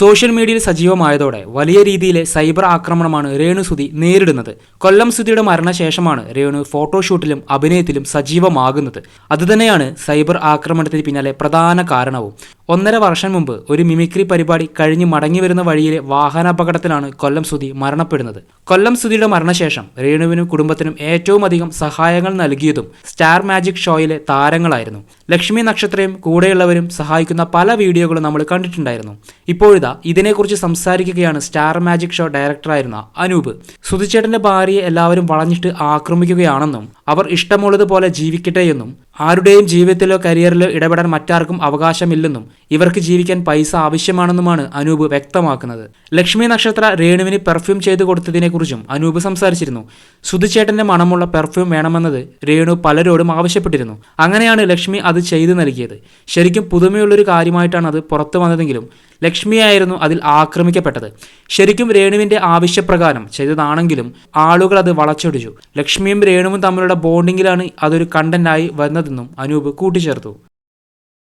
Social മീഡിയയിൽ സജീവമായതോടെ വലിയ രീതിയിലെ സൈബർ ആക്രമണമാണ് രേണു സുധി നേരിടുന്നത്. കൊല്ലം സുധിയുടെ മരണശേഷമാണ് രേണു ഫോട്ടോഷൂട്ടിലും അഭിനയത്തിലും സജീവമാകുന്നത്. അതുതന്നെയാണ് സൈബർ ആക്രമണത്തിന് പിന്നാലെ പ്രധാന കാരണവും. ഒന്നര വർഷം മുമ്പ് ഒരു മിമിക്രി പരിപാടി കഴിഞ്ഞ് മടങ്ങി വരുന്ന വഴിയിലെ വാഹനാപകടത്തിലാണ് കൊല്ലം സുധി മരണപ്പെടുന്നത്. കൊല്ലം സുധിയുടെ മരണശേഷം രേണുവിനും കുടുംബത്തിനും ഏറ്റവും അധികം സഹായങ്ങൾ നൽകിയതും സ്റ്റാർ മാജിക് ഷോയിലെ താരങ്ങളായിരുന്നു. ലക്ഷ്മി നക്ഷത്രയും കൂടെയുള്ളവരും സഹായിക്കുന്ന പല വീഡിയോകളും നമ്മൾ കണ്ടിട്ടുണ്ടായിരുന്നു. ഇപ്പോഴിതാ ഇതിനെക്കുറിച്ച് സംസാരിക്കുകയാണ് സ്റ്റാർ മാജിക് ഷോ ഡയറക്ടറായിരുന്ന അനൂപ്. സുധിച്ചേട്ടന്റെ ഭാര്യയെ എല്ലാവരും വളഞ്ഞിട്ട് ആക്രമിക്കുകയാണെന്നും അവർ ഇഷ്ടമുള്ളതുപോലെ ജീവിക്കട്ടെ എന്നും ആരുടെയും ജീവിതത്തിലോ കരിയറിലോ ഇടപെടാൻ മറ്റാർക്കും അവകാശമില്ലെന്നും ഇവർക്ക് ജീവിക്കാൻ പൈസ ആവശ്യമാണെന്നുമാണ് അനൂപ് വ്യക്തമാക്കുന്നത്. ലക്ഷ്മി നക്ഷത്ര രേണുവിന് പെർഫ്യൂം ചെയ്തു കൊടുത്തതിനെക്കുറിച്ചും അനൂപ് സംസാരിച്ചിരുന്നു. സുധിച്ചേട്ടന്റെ മണമുള്ള പെർഫ്യൂം വേണമെന്നത് രേണു പലരോടും ആവശ്യപ്പെട്ടിരുന്നു. അങ്ങനെയാണ് ലക്ഷ്മി അത് ചെയ്തു നൽകിയത്. ശരിക്കും പുതുമയുള്ളൊരു കാര്യമായിട്ടാണ് അത് പുറത്തു വന്നതെങ്കിലും ലക്ഷ്മിയായിരുന്നു അതിൽ ആക്രമിക്കപ്പെട്ടത്. ശരിക്കും രേണുവിന്റെ ആവശ്യപ്രകാരം ചെയ്തതാണെങ്കിലും ആളുകൾ അത് വളച്ചൊടിച്ചു. ലക്ഷ്മിയും രേണുവും തമ്മിലുള്ള ബോണ്ടിങ്ങിലാണ് അതൊരു കണ്ടന്റായി വന്നതെന്നും അനൂപ് കൂട്ടിച്ചേർത്തു.